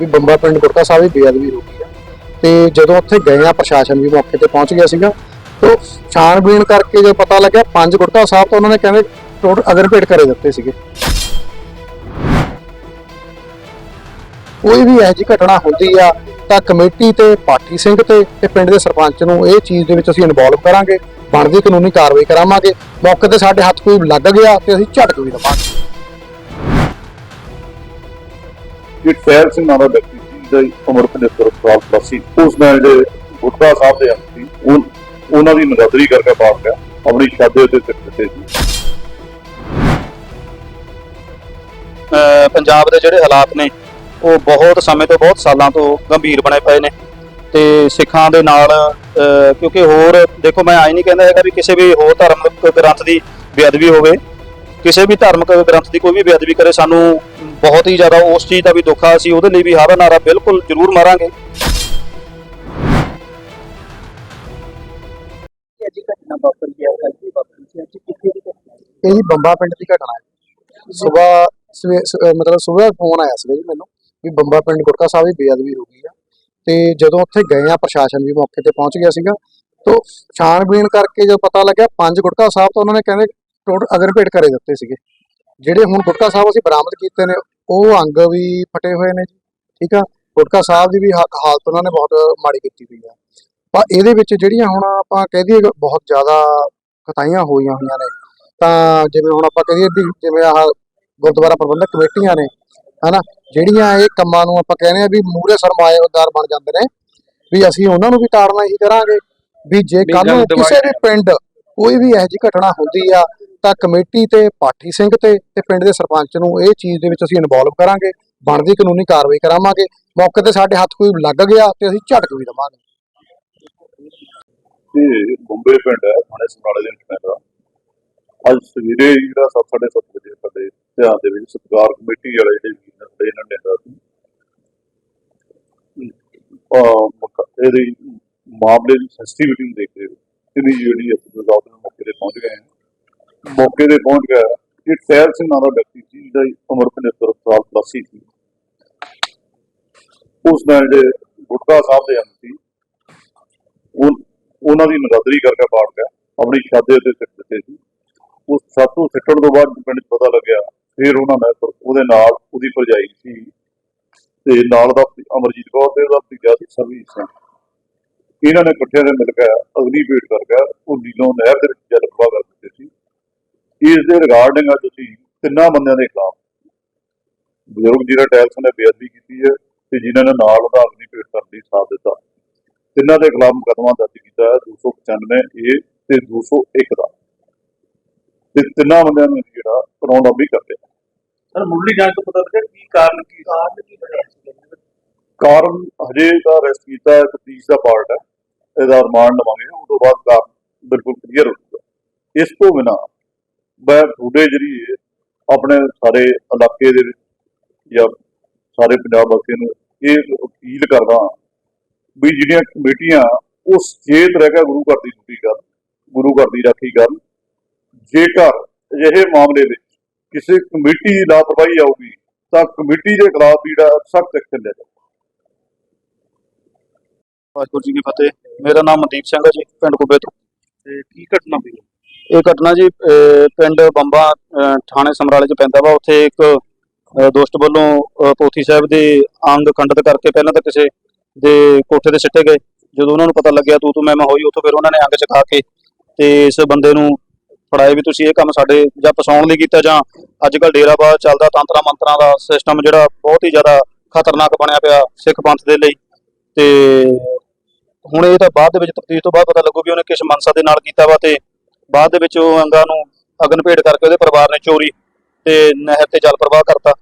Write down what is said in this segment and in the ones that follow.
ਵੀ ਬੰਬਾ ਪਿੰਡ ਗੁਟਕਾ ਸਾਹਿਬ ਦੀ ਬੇਅਦਬੀ ਹੋ ਗਈ ਆ। ਤੇ ਜਦੋਂ ਉੱਥੇ ਗਏ ਆ ਪ੍ਰਸ਼ਾਸਨ ਵੀ ਮੌਕੇ ਤੇ ਪਹੁੰਚ ਗਿਆ ਸੀਗਾ, ਤੋਂ ਛਾਣਬੀਣ ਕਰਕੇ ਜਦੋਂ ਪਤਾ ਲੱਗਿਆ ਪੰਜ ਗੁਟਕਾ ਸਾਹਿਬ ਤਾਂ ਉਹਨਾਂ ਨੇ ਕਹਿੰਦੇ ਟੋਟਲ ਅਗਰਪੇਟ ਕਰੇ ਦਿੱਤੇ ਸੀਗੇ। ਕੋਈ ਵੀ ਇਹੋ ਜਿਹੀ ਘਟਨਾ ਹੁੰਦੀ ਆ ਤਾਂ ਕਮੇਟੀ ਤੇ ਪਾਠੀ ਸਿੰਘ ਤੇ ਤੇ ਪਿੰਡ ਦੇ ਸਰਪੰਚ ਨੂੰ ਇਹ ਚੀਜ਼ ਦੇ ਵਿੱਚ ਅਸੀਂ ਇਨਵੋਲਵ ਕਰਾਂਗੇ, ਬਣਦੀ ਕਾਨੂੰਨੀ ਕਾਰਵਾਈ ਕਰਾਵਾਂਗੇ ਮੌਕੇ ਤੇ ਸਾਡੇ ਹੱਥ ਕੋਈ ਲੱਗ ਗਿਆ ਤੇ ਅਸੀਂ ਝਟਕ ਵੀ ਦਵਾਂਗੇ। ਕਿ ਟੈਲ ਸਿੰਘ ਨਾਮ ਦਾ ਵਿਅਕਤੀ ਸੀ, ਜਿਹਦਾ ਉਮਰ 75 ਸਾਲ plus ਉਸ ਨਾਲ ਜਿਹੜੇ ਗੁਰਦਾ ਸਾਹਿਬ ਦੇ ਅੰਕ ਉਹਨਾਂ ਦੀ ਨਗਦਰੀ ਕਰਕੇ ਪਾਸ ਗਿਆ ਆਪਣੀ ਸ਼ਾਦੇ ਉੱਤੇ ਸਿੱਖ ਸੀ। ਅਹ ਪੰਜਾਬ ਦੇ ਜਿਹੜੇ ਹਾਲਾਤ ਨੇ, ਉਹ ਬਹੁਤ ਸਮੇਂ ਤੋਂ ਬਹੁਤ ਸਾਲਾਂ ਤੋਂ ਗੰਭੀਰ ਬਣੇ ਪਏ ਨੇ। ਤੇ ਸਿੱਖਾਂ ਦੇ ਨਾਲ ਕਿਉਂਕਿ ਹੋਰ ਦੇਖੋ, ਮੈਂ ਆਈ ਨਹੀਂ ਕਹਿੰਦਾ ਹੈਗਾ ਵੀ ਕਿਸੇ ਵੀ ਹੋਰ ਧਾਰਮਿਕ ਗ੍ਰੰਥ ਦੀ ਬੇਅਦਬੀ ਹੋਵੇ। ਕਿਸੇ ਵੀ ਧਾਰਮਿਕ ਗ੍ਰੰਥ ਦੀ ਕੋਈ ਵੀ ਬੇਅਦਬੀ ਕਰੇ, ਸਾਨੂੰ ਬਹੁਤ ਹੀ ਜ਼ਿਆਦਾ ਉਸ ਚੀਜ਼ ਦਾ ਵੀ ਦੁੱਖ ਆ, ਅਸੀਂ ਉਹਦੇ ਲਈ ਵੀ ਹਾਰਾ ਨਾਰਾ ਬਿਲਕੁਲ ਜ਼ਰੂਰ ਮਾਰਾਂਗੇ। ਇਹ ਜੀ ਬੰਬਾ ਪਿੰਡ ਦੀ ਘਟਨਾ ਹੈ। ਸਵੇਰ ਮਤਲਬ ਸਵੇਰ ਫੋਨ ਆਇਆ ਸੀ ਜੀ ਮੈਨੂੰ ਵੀ ਬੰਬਾ ਪਿੰਡ ਗੁਟਕਾ ਸਾਹਿਬ ਦੀ ਬੇਅਦਬੀ ਹੋ ਗਈ ਆ। ਤੇ ਜਦੋਂ ਉੱਥੇ ਗਏ ਆ ਪ੍ਰਸ਼ਾਸਨ ਵੀ ਮੌਕੇ ਤੇ ਪਹੁੰਚ ਗਿਆ ਸੀਗਾ, ਤੋਂ ਛਾਣਬੀਣ ਕਰਕੇ ਜਦੋਂ ਪਤਾ ਲੱਗਿਆ ਪੰਜ ਗੁਟਕਾ ਸਾਹਿਬ, ਤਾਂ ਉਹਨਾਂ ਨੇ ਕਹਿੰਦੇ ਟੋਟਲ ਅਗਰਪੇਟ ਕਰੇ ਦਿੱਤੇ ਸੀਗੇ। ਜਿਹੜੇ ਹੁਣ ਗੁਟਕਾ ਸਾਹਿਬ ਅਸੀਂ ਬਰਾਮਦ ਕੀਤੇ ਨੇ ਉਹ ਅੰਗ ਵੀ ਫਟੇ ਹੋਏ ਨੇ ਜੀ ਠੀਕ ਆ? ਗੁਟਕਾ ਸਾਹਿਬ ਦੀ ਵੀ ਹਾਲਤ ਉਹਨਾਂ ਨੇ ਬਹੁਤ ਮਾੜੀ ਕੀਤੀ ਹੋਈ ਆ। ਪਰ ਇਹਦੇ ਵਿੱਚ ਜਿਹੜੀਆਂ ਹੁਣ ਆਪਾਂ ਕਹਿ ਦਈਏ ਬਹੁਤ ਜ਼ਿਆਦਾ ਕਤਾਈਆਂ ਹੋਈਆਂ ਹੋਈਆਂ ਨੇ ਤਾਂ ਜਿਵੇਂ ਹੁਣ ਆਪਾਂ ਕਹੀਏ ਵੀ ਜਿਵੇਂ ਆਹ ਗੁਰਦੁਆਰਾ ਪ੍ਰਬੰਧਕ ਕਮੇਟੀਆਂ ਨੇ ਹਨਾ? ਜਿਹੜੀਆਂ ਇਹ ਕੰਮਾਂ ਨੂੰ ਆਪਾਂ ਕਹਿੰਦੇ ਆ ਵੀ ਮੂਰੇ ਸਰਮਾਏਦਾਰ ਬਣ ਜਾਂਦੇ ਨੇ ਵੀ ਅਸੀਂ ਉਹਨਾਂ ਨੂੰ ਵੀ ਤਾੜਨਾ ਹੀ ਕਰਾਂਗੇ ਵੀ ਜੇ ਕੱਲ ਨੂੰ ਕਿਸੇ ਵੀ ਪਿੰਡ ਕੋਈ ਵੀ ਇਹੋ ਜਿਹੀ ਘਟਨਾ ਹੁੰਦੀ ਆ, ਤਾਂ ਕਮੇਟੀ ਤੇ ਪਾਠੀ ਸਿੰਘ ਤੇ ਤੇ ਪਿੰਡ ਦੇ ਸਰਪੰਚ ਨੂੰ ਇਹ ਚੀਜ਼ ਦੇ ਵਿੱਚ ਅਸੀਂ ਇਨਵੋਲਵ ਕਰਾਂਗੇ, ਬਣਦੀ ਕਾਨੂੰਨੀ ਕਾਰਵਾਈ ਕਰਾਵਾਂਗੇ, ਮੌਕੇ ਤੇ ਸਾਡੇ ਹੱਥ ਕੋਈ ਲੱਗ ਗਿਆ ਤੇ ਅਸੀਂ ਝਟਕ ਵੀ ਦਵਾਂਗੇ। ਤੇ ਬੰਬੇ ਪਿੰਡ ਹੈ, ਥਾਣੇ ਸਮਰਾਲੇ ਦੇ ਵਿੱਚ ਪੈਂਦਾ ਅੱਜ ਸਵੇਰੇ ਜਿਹੜਾ ਸੱਤ, ਸਾਢੇ ਸੱਤ ਵਜੇ ਸਾਡੇ ਧਿਆਨ ਦੇ ਵਿੱਚ ਸਤਿਕਾਰ ਕਮੇਟੀ ਵਾਲੇ ਜਿਹੜੇ ਵੀਰ ਨੇ ਇਹਨਾਂ ਨੇ ਦਾ ਸੀ। ਅਹ ਇਹਦੀ ਮਾਮਲੇ ਦੀ ਸੈਂਸਿਟੀਵਿਟੀ ਨੂੰ ਦੇਖਦੇ ਹੋਏ ਇਹਦੀ ਜਿਹੜੀ ਅਫਸਰ ਸਾਹਿਬ ਮੌਕੇ ਤੇ ਪਹੁੰਚ ਗਏ ਹੈ। ਮੌਕੇ ਤੇ ਪਹੁੰਚ ਗਿਆ ਇਹ ਟੈਲ ਸਿੰਘ ਨਾਮ ਦਾ ਵਿਅਕਤੀ ਸੀ, ਜਿਹਦਾ ਉਮਰ 75 ਸਾਲ plus ਸੀ। ਉਸ ਨਾਲ ਜਿਹੜੇ ਗੁਟਕਾ ਸਾਹਿਬ ਦੇ ਅੰਕ ਸੀ ਉਹਨਾਂ ਦੀ ਨਗਦਰੀ ਕਰਕੇ ਪਾੜ ਗਿਆ। ਆਪਣੀ ਸ਼ਾਦੇ ਉੱਤੇ ਸਿੱਟ ਦਿੱਤੇ ਸੀ। ਉਸ ਛੱਤ ਤੋਂ ਸਿੱਟਣ ਤੋਂ ਬਾਅਦ ਪਿੰਡ ਪਤਾ ਲੱਗਿਆ, ਫਿਰ ਉਹਨਾਂ ਨੇ ਉਹਦੇ ਨਾਲ ਉਹਦੀ ਭਰਜਾਈ ਸੀ। ਤੇ ਨਾਲ ਦਾ ਅਮਰਜੀਤ ਕੌਰ ਤੇ ਉਹਦਾ ਭਤੀਜਾ ਸੀ ਸਰਵੀਰ ਸਿੰਘ। ਇਹਨਾਂ ਨੇ ਇਕੱਠਿਆਂ ਨੇ ਮਿਲ ਕੇ ਅਗਨੀ ਭੇਟ ਕਰਕੇ ਉਹ ਨੀਲੋਂ ਨਹਿਰ ਦੇ ਵਿੱਚ ਜਲ ਪ੍ਰਵਾਹ ਕਰ ਦਿੱਤੇ ਸੀ। ਇਸ ਦੇ ਰਿਗਾਰਡਿੰਗ ਅੱਜ ਅਸੀਂ ਤਿੰਨਾਂ ਬੰਦਿਆਂ ਦੇ ਖਿਲਾਫ ਬਜ਼ੁਰਗ ਜਿਹੜਾ ਟੈਕਸ ਨੇ ਬੇਅਦਬੀ ਕੀਤੀ ਹੈ ਤੇ ਜਿਨ੍ਹਾਂ ਨੇ ਨਾਲ ਉਹਦਾ ਅਗਨੀ ਭੇਟ ਕਰਨ ਦੀ ਸਾਥ ਦਿੱਤਾ। ਤਿੰਨਾਂ ਦੇ ਖਿਲਾਫ ਮੁਕੱਦਮਾ ਦਰਜ ਕੀਤਾ ਹੈ 295 ਏ ਤੇ 201 ਦਾ। ਤੇ ਤਿੰਨਾਂ ਬੰਦਿਆਂ ਨੂੰ ਜਿਹੜਾ ਕਰਾਉਣ ਵੀ ਕਰਦੇ। ਸਰ ਮੁੱਢਲੀ ਜਾਂਚ ਤੋਂ ਪਤਾ ਲੱਗਾ ਕੀ ਕਾਰਨ ਕੀ ਕਾਰਨ ਕੀ ਬਣਿਆ ਸੀ? ਕਾਰਨ ਹਜੇ ਦਾ ਅਰੈਸਟ ਕੀਤਾ ਹੈ ਤਫਤੀਸ਼ ਦਾ ਪਾਰਟ ਹੈ। ਇਹਦਾ ਰਿਮਾਂਡ ਲਵਾਂਗੇ ਉਸ ਤੋਂ ਬਾਅਦ ਕਾਰਨ ਬਿਲਕੁਲ ਕਲੀਅਰ ਹੋ ਜਾਊਗਾ। ਇਸ ਤੋਂ ਬਿਨਾ ਮੈਂ ਤੁਹਾਡੇ ਜਰੀਏ ਆਪਣੇ ਸਾਰੇ ਇਲਾਕੇ ਦੇ ਵਿੱਚ ਜਾਂ ਸਾਰੇ ਪੰਜਾਬ ਵਾਸੀਆਂ ਨੂੰ ਇਹ ਅਪੀਲ ਕਰਦਾ ਹਾਂ ਵੀ ਜਿਹੜੀਆਂ ਕਮੇਟੀਆਂ ਉਹ ਸਚੇਤ ਰਹਿ ਕੇ ਗੁਰੂ ਘਰ ਦੀ ਡਿਊਟੀ ਕਰਨ, ਗੁਰੂ ਘਰ ਦੀ ਰਾਖੀ ਕਰਨ। ਜੇਕਰ ਅਜਿਹੇ ਮਾਮਲੇ ਵਿੱਚ ਕਿਸੇ ਕਮੇਟੀ ਦੀ ਲਾਪਰਵਾਹੀ ਆਊਗੀ, ਤਾਂ ਕਮੇਟੀ ਦੇ ਖਿਲਾਫ ਜਿਹੜਾ ਸਖਤ ਐਕਸ਼ਨ ਲਿਆ ਜਾਊਗਾ। ਵਾਹਿਗੁਰੂ ਜੀ ਕੀ ਫਤਿਹ। ਮੇਰਾ ਨਾਮ ਮਨਦੀਪ ਸਿੰਘ ਹੈ ਜੀ ਪਿੰਡ ਕੁੱਬੇ ਤੋਂ। ਤੇ ਕੀ ਘਟਨਾ ਹੋਈ? ਇਹ ਘਟਨਾ ਜੀ ਅਹ ਪਿੰਡ ਬੰਬਾ ਅਹ ਥਾਣੇ ਸਮਰਾਲੇ ਚ ਪੈਂਦਾ ਵਾ। ਉੱਥੇ ਇੱਕ ਅਹ ਦੋਸਤ ਵੱਲੋਂ ਅਹ ਪੋਥੀ ਸਾਹਿਬ ਦੇ ਅੰਗ ਖੰਡਿਤ ਕਰਕੇ ਪਹਿਲਾਂ ਤਾਂ ਕਿਸੇ ਦੇ ਕੋਠੇ ਤੇ ਸਿੱਟੇ ਗਏ। ਜਦੋਂ ਉਹਨਾਂ ਨੂੰ ਪਤਾ ਲੱਗਿਆ ਤੂੰ ਤੂੰ ਮੈਂ ਮੈਂ ਹੋਈ ਉੱਥੋਂ ਫਿਰ ਉਹਨਾਂ ਨੇ ਅੰਗ ਚਕਾ ਕੇ ਤੇ ਇਸ ਬੰਦੇ ਨੂੰ ਫੜਾਏ ਵੀ ਤੁਸੀਂ ਇਹ ਕੰਮ ਸਾਡੇ ਜਾਂ ਫਸਾਉਣ ਲਈ ਕੀਤਾ ਜਾਂ ਅੱਜ ਕੱਲ ਡੇਰਾਬਾਦ ਚੱਲਦਾ ਤੰਤਰਾ ਮੰਤਰਾਂ ਦਾ ਸਿਸਟਮ ਜਿਹੜਾ ਬਹੁਤ ਹੀ ਜ਼ਿਆਦਾ ਖਤਰਨਾਕ ਬਣਿਆ ਪਿਆ ਸਿੱਖ ਪੰਥ ਦੇ ਲਈ। ਤੇ ਹੁਣ ਇਹ ਤਾਂ ਬਾਅਦ ਦੇ ਵਿੱਚ ਤਫਤੀਸ਼ ਤੋਂ ਬਾਅਦ ਪਤਾ ਲੱਗੂ ਵੀ ਉਹਨੇ ਕਿਸ ਮਨਸਾ ਦੇ ਨਾਲ ਕੀਤਾ ਵਾ ਤੇ ਬਾਅਦ ਦੇ ਵਿੱਚ ਉਹ ਅੰਗਾਂ ਨੂੰ ਅਗਨ ਭੇਟ ਕਰਕੇ ਉਹਦੇ ਪਰਿਵਾਰ ਨੇ ਚੋਰੀ ਤੇ ਨਹਿਰ ਤੇ ਜਲ ਪ੍ਰਵਾਹ ਕਰਤਾ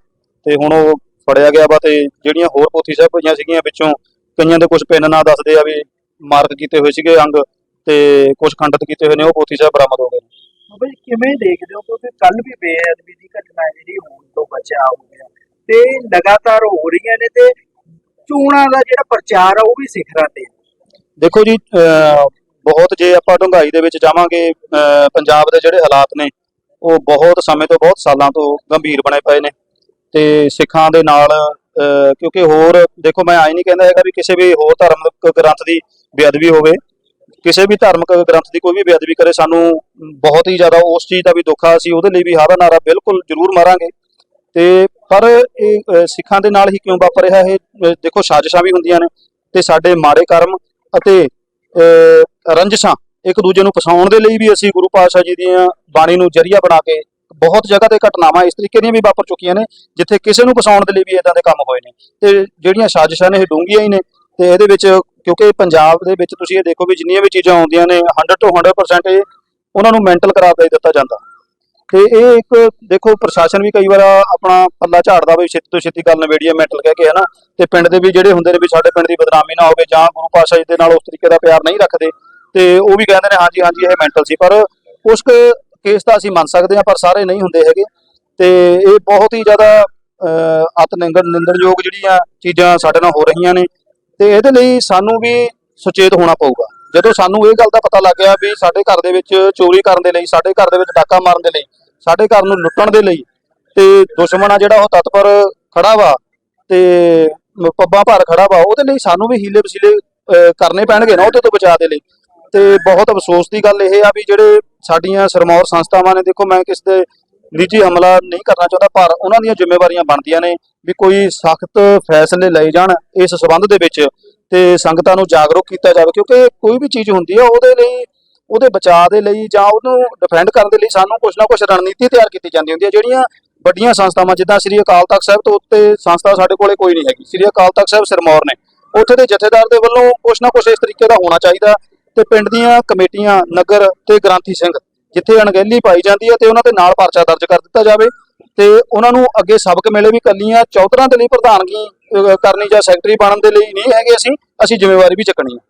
ਤੇ ਹੁਣ ਉਹ ਫੜਿਆ ਗਿਆ ਵਾ ਤੇ ਜਿਹੜੀਆਂ ਹੋਰ ਪੋਥੀ ਸਾਹਿਬ ਪਈਆਂ ਸੀਗੀਆਂ ਵਿੱਚੋਂ ਕਈਆਂ ਦੇ ਕੁਝ ਪਿੰਨ ਨਾਂ ਦੱਸਦੇ ਆ ਵੀ ਮਾਰਕ ਕੀਤੇ ਹੋਏ ਸੀਗੇ ਅੰਗ ਤੇ ਕੁਝ ਖੰਡਿਤ ਕੀਤੇ ਹੋਏ ਨੇ, ਉਹ ਪੋਥੀ ਸਾਹਿਬ ਬਰਾਮਦ ਹੋ ਗਏ ਨੇ। ਬਈ ਕਿਵੇਂ ਦੇਖਦੇ ਹੋ ਕਿਉਂਕਿ ਕੱਲ ਵੀ ਬੇਅਦਬੀ ਦੀ ਘਟਨਾ ਜਿਹੜੀ ਹੋਣ ਤੋਂ ਬਚਿਆ ਹੋ ਗਿਆ ਤੇ ਲਗਾਤਾਰ ਹੋ ਰਹੀਆਂ ਨੇ ਤੇ ਚੋਣਾਂ ਦਾ ਜਿਹੜਾ ਪ੍ਰਚਾਰ ਆ, ਉਹ ਵੀ ਸਿਖਰਾਂ ਤੇ ਦੇਖੋ ਜੀ, ਅਹ, ਬਹੁਤ ਜੇ ਆਪਾਂ ਡੂੰਘਾਈ ਦੇ ਵਿੱਚ ਜਾਵਾਂਗੇ, ਅਹ, ਪੰਜਾਬ ਦੇ ਜਿਹੜੇ ਹਾਲਾਤ ਨੇ, ਉਹ ਬਹੁਤ ਸਮੇਂ ਤੋਂ ਬਹੁਤ ਸਾਲਾਂ ਤੋਂ ਗੰਭੀਰ ਬਣੇ ਪਏ ਨੇ ਤੇ ਸਿੱਖਾਂ ਦੇ ਨਾਲ ਕਿਉਂਕਿ ਹੋਰ, ਦੇਖੋ ਮੈਂ ਆਈ ਨਹੀਂ ਕਹਿੰਦਾ ਹੈਗਾ ਵੀ ਕਿਸੇ ਵੀ ਹੋਰ ਧਾਰਮਿਕ ਗ੍ਰੰਥ ਦੀ ਬੇਅਦਬੀ ਹੋਵੇ। ਕਿਸੇ ਵੀ ਧਾਰਮਿਕ ਗ੍ਰੰਥ ਦੀ ਕੋਈ ਵੀ ਬੇਅਦਬੀ ਕਰੇ, ਸਾਨੂੰ ਬਹੁਤ ਹੀ ਜ਼ਿਆਦਾ ਉਸ ਚੀਜ਼ ਦਾ ਵੀ ਦੁੱਖ ਆ, ਅਸੀਂ ਉਹਦੇ ਲਈ ਵੀ ਹਾਰਾ ਨਾਰਾ ਬਿਲਕੁਲ ਜ਼ਰੂਰ ਮਾਰਾਂਗੇ। ਤੇ ਪਰ ਇਹ ਸਿੱਖਾਂ ਦੇ ਨਾਲ ਹੀ ਕਿਉਂ ਵਾਪਰ ਰਿਹਾ ਇਹ ਦੇਖੋ ਸਾਜ਼ਿਸ਼ਾਂ ਵੀ ਹੁੰਦੀਆਂ ਨੇ ਤੇ ਸਾਡੇ ਮਾੜੇ ਕਰਮ ਅਤੇ ਅਹ, ਰੰਜਿਸ਼ਾਂ ਇੱਕ ਦੂਜੇ ਨੂੰ ਫਸਾਉਣ ਦੇ ਲਈ ਵੀ ਅਸੀਂ ਗੁਰੂ ਪਾਤਸ਼ਾਹ ਜੀ ਦੀਆਂ ਬਾਣੀ ਨੂੰ ਜਰੀਆ ਬਣਾ ਕੇ ਬਹੁਤ ਜਗ੍ਹਾ ਤੇ ਘਟਨਾਵਾਂ ਇਸ ਤਰੀਕੇ ਦੀਆਂ ਵੀ ਵਾਪਰ ਚੁੱਕੀਆਂ ਨੇ ਜਿੱਥੇ ਕਿਸੇ ਨੂੰ ਫਸਾਉਣ ਦੇ ਲਈ ਵੀ ਇਦਾਂ ਦੇ ਕੰਮ ਹੋਏ ਨੇ। ਤੇ ਜਿਹੜੀਆਂ ਸਾਜ਼ਿਸ਼ਾਂ ਨੇ ਇਹ ਡੂੰਘੀਆਂ ਹੀ ਨੇ ਤੇ ਇਹਦੇ ਵਿੱਚ ਕਿਉਂਕਿ ਪੰਜਾਬ ਦੇ ਵਿੱਚ ਤੁਸੀਂ ਇਹ ਦੇਖੋ ਵੀ ਜਿੰਨੀਆਂ ਵੀ ਚੀਜ਼ਾਂ ਆਉਂਦੀਆਂ ਨੇ 100 ਤੋਂ 100% ਇਹ ਉਹਨਾਂ ਨੂੰ ਮੈਂਟਲ ਕਰਾਰ ਦੇ ਦਿੱਤਾ ਜਾਂਦਾ। ਤੇ ਇਹ ਇੱਕ ਦੇਖੋ ਪ੍ਰਸ਼ਾਸਨ ਵੀ ਕਈ ਵਾਰ ਆਪਣਾ ਪੱਲਾ ਝਾੜਦਾ ਵੀ ਛੇਤੀ ਤੋਂ ਛੇਤੀ ਗੱਲ ਨਵੇੜੀਏ ਮੈਂਟਲ ਕਹਿ ਕੇ ਹਨਾ? ਤੇ ਪਿੰਡ ਦੇ ਵੀ ਜਿਹੜੇ ਹੁੰਦੇ ਨੇ ਵੀ ਸਾਡੇ ਪਿੰਡ ਦੀ ਬਦਨਾਮੀ ਨਾ ਹੋਵੇ ਜਾਂ ਗੁਰੂ ਪਾਤਸ਼ਾਹ ਜੀ ਦੇ ਨਾਲ ਉਸ ਤਰੀਕੇ ਦਾ ਪਿਆਰ ਨਹੀਂ ਰੱਖਦੇ ਤੇ ਉਹ ਵੀ ਕਹਿੰਦੇ ਨੇ ਹਾਂਜੀ ਹਾਂਜੀ ਇਹ ਮੈਂਟਲ ਸੀ। ਪਰ ਉਸ ਕੇਸ ਤਾਂ ਅਸੀਂ ਮੰਨ ਸਕਦੇ ਹਾਂ ਪਰ ਸਾਰੇ ਨਹੀਂ ਹੁੰਦੇ ਹੈਗੇ। ਤੇ ਇਹ ਬਹੁਤ ਹੀ ਜ਼ਿਆਦਾ ਅਹ, ਅਤ ਨਿੰਦਣ ਨਿੰਦਣਯੋਗ ਜਿਹੜੀਆਂ ਚੀਜ਼ਾਂ ਸਾਡੇ ਨਾਲ ਹੋ ਰਹੀਆਂ ਨੇ। ਤੇ ਇਹਦੇ ਲਈ ਸਾਨੂੰ ਵੀ ਸੁਚੇਤ ਹੋਣਾ ਪਊਗਾ। ਜਦੋਂ ਸਾਨੂੰ ਇਹ ਗੱਲ ਦਾ ਪਤਾ ਲੱਗ ਗਿਆ ਵੀ ਸਾਡੇ ਘਰ ਦੇ ਵਿੱਚ ਚੋਰੀ ਕਰਨ ਦੇ ਲਈ, ਸਾਡੇ ਘਰ ਦੇ ਵਿੱਚ ਡਾਕਾ ਮਾਰਨ ਦੇ ਲਈ, ਸਾਡੇ ਘਰ ਨੂੰ ਲੁੱਟਣ ਦੇ ਲਈ ਤੇ ਦੁਸ਼ਮਣ ਆ ਜਿਹੜਾ ਉਹ ਤਤਪਰ ਖੜਾ ਵਾ ਤੇ ਪੱਬਾਂ ਭਰ ਖੜਾ ਵਾ, ਉਹਦੇ ਲਈ ਸਾਨੂੰ ਵੀ ਹੀਲੇ ਵਸੀਲੇ ਕਰਨੇ ਪੈਣਗੇ ਨਾ ਉਹਦੇ ਤੋਂ ਬਚਾਅ ਦੇ ਲਈ। ਤੇ ਬਹੁਤ ਅਫਸੋਸ ਦੀ ਗੱਲ ਇਹ ਆ ਵੀ ਜਿਹੜੇ ਸਾਡੀਆਂ ਸਰਮੌਰ ਸੰਸਥਾਵਾਂ ਨੇ, ਦੇਖੋ ਮੈਂ ਕਿਸ ਤੇ ਨਿੱਜੀ ਹਮਲਾ ਨਹੀਂ ਕਰਨਾ ਚਾਹੁੰਦਾ, ਪਰ ਉਹਨਾਂ ਦੀਆਂ ਜ਼ਿੰਮੇਵਾਰੀਆਂ ਬਣਦੀਆਂ ਨੇ ਵੀ ਕੋਈ ਸਖਤ ਫੈਸਲੇ ਲਏ ਜਾਣ ਇਸ ਸਬੰਧ ਦੇ ਵਿੱਚ। ਤੇ ਸੰਗਤਾਂ ਨੂੰ ਜਾਗਰੂਕ ਕੀਤਾ ਜਾਵੇ, ਕਿਉਂਕਿ ਕੋਈ ਵੀ ਚੀਜ਼ ਹੁੰਦੀ ਹੈ ਉਹਦੇ ਲਈ, ਉਹਦੇ ਬਚਾਅ ਦੇ ਲਈ ਜਾਂ ਉਹਨੂੰ ਡਿਫੈਂਡ ਕਰਨ ਦੇ ਲਈ ਸਾਨੂੰ ਕੁਝ ਨਾ ਕੁਝ ਰਣਨੀਤੀ ਤਿਆਰ ਕੀਤੀ ਜਾਂਦੀ ਹੁੰਦੀ ਹੈ ਜਿਹੜੀਆਂ ਵੱਡੀਆਂ ਸੰਸਥਾਵਾਂ, ਜਿੱਦਾਂ ਸ੍ਰੀ ਅਕਾਲ ਤਖਤ ਸਾਹਿਬ ਤੋਂ ਉੱਤੇ ਸੰਸਥਾ ਸਾਡੇ ਕੋਲੇ ਕੋਈ ਨਹੀਂ ਹੈਗੀ। ਸ੍ਰੀ ਅਕਾਲ ਤਖਤ ਸਾਹਿਬ ਸਿਰਮੌਰ ਨੇ। ਉੱਥੇ ਦੇ ਜਥੇਦਾਰ ਦੇ ਵੱਲੋਂ ਕੁਝ ਨਾ ਕੁਝ ਇਸ ਤਰੀਕੇ ਦਾ ਹੋਣਾ ਚਾਹੀਦਾ ਤੇ ਪਿੰਡ ਦੀਆਂ ਕਮੇਟੀਆਂ, ਨਗਰ ਤੇ ਗ੍ਰਾਂਥੀ ਸਿੰਘ, ਜਿੱਥੇ ਅਣਗਹਿਲੀ ਪਾਈ ਜਾਂਦੀ ਹੈ ਤੇ ਉਹਨਾਂ ਦੇ ਨਾਲ ਪਰਚਾ ਦਰਜ ਕਰ ਦਿੱਤਾ ਜਾਵੇ ਤੇ ਉਹਨਾਂ ਨੂੰ ਅੱਗੇ ਸਬਕ ਮਿਲੇ ਵੀ ਕੱਲੀਆਂ ਚੌਧਰਾਂ ਦੇ ਲਈ ਪ੍ਰਧਾਨਗੀ ਕਰਨੀ ਜਾਂ ਸੈਕਟਰੀ ਬਣਨ ਦੇ ਲਈ ਨਹੀਂ ਹੈਗੇ ਅਸੀਂ ਅਸੀਂ ਜ਼ਿੰਮੇਵਾਰੀ ਵੀ ਚੱਕਣੀ ਹੈ।